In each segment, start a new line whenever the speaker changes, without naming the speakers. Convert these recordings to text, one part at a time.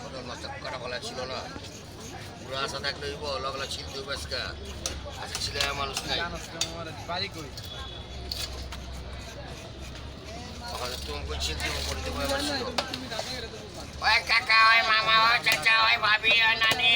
কদল মাছটা ছিল না। পুরো আশা থাকলে হইব লগলা ছিল মানুষ ওই কাকা, ওই মামা, ওই চাচা, ওই ভাবি, ওই নানি।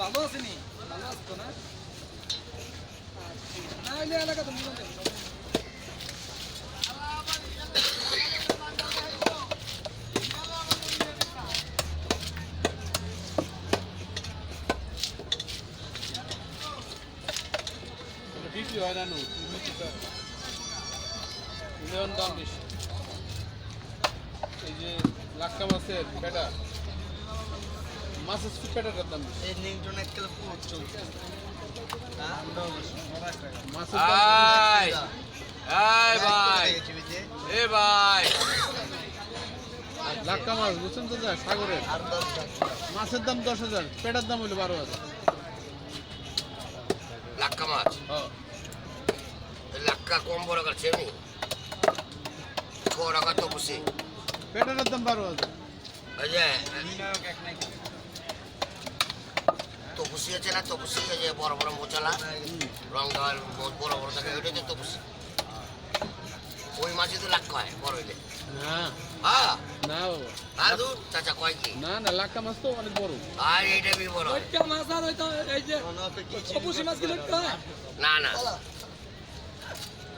ভালো ভালো আছো না না এলে এলাকা তুমি বিক্রি হয় না নু মিলিয়ন দাম বেশি যে লাক্কা মাছের পেটা মাছের পেটাটার দাম
এই নিউটন একটা পুরো চলছে
মাছের
আয় আয় ভাই এ ভাই
লাক্কা মাছ বুঝছেন তো যা সাগরের মাছের দাম দশ হাজার পেটার দাম হলো বারো হাজার
লাক্কা মাছ লাক্কা কম বড় করছে এমনি বড় কত খুশি
পেটার দাম বারো
তপুসি আছে না? তপুসি যে বড় বড় মোচালা রং দেওয়ার বড় বড় থাকে তপুসি ওই মাছই তো লাক্কা হয় বড় হইলে। হ্যাঁ
না বাবা।
দাদু চাচা কয় কি?
না না লাক্কা মাছ তো অনেক বড়।
আর এইটা বি বড়।
মাছ আর ওই তো এই যে মাছ কি লইতে
না না।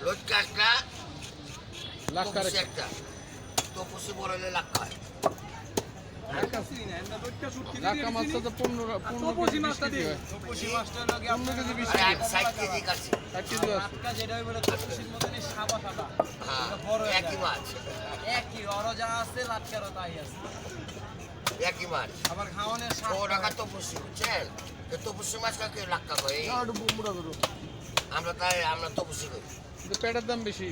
লটকা একটা তপুসি একটা। হইলে লাক্কা হয়
লাক্কা মাছটা তো পনেরো পনেরো কেজি বিশ কেজি হয়।
অপুষি মাছটা লগে
পনেরো কেজি বিশ কেজি।
আমি ষাট কেজি কাটছি
ষাট কেজি আছে।
আপনার যেটা বলে অপুষির মতনই সাদা সাদা।
হ্যাঁ
বড়
একই মাছ।
একই অর যা আছে লাটকারও তাই আছে।
একই মাছ।
আবার খাওয়ানোর
টাকা তপুসি বুঝছেন? তো তপুসি মাছ কাকে লাক্কা কয় আমরা তাই আমরা তপুসি করি।
কিন্তু পেটার দাম বেশি।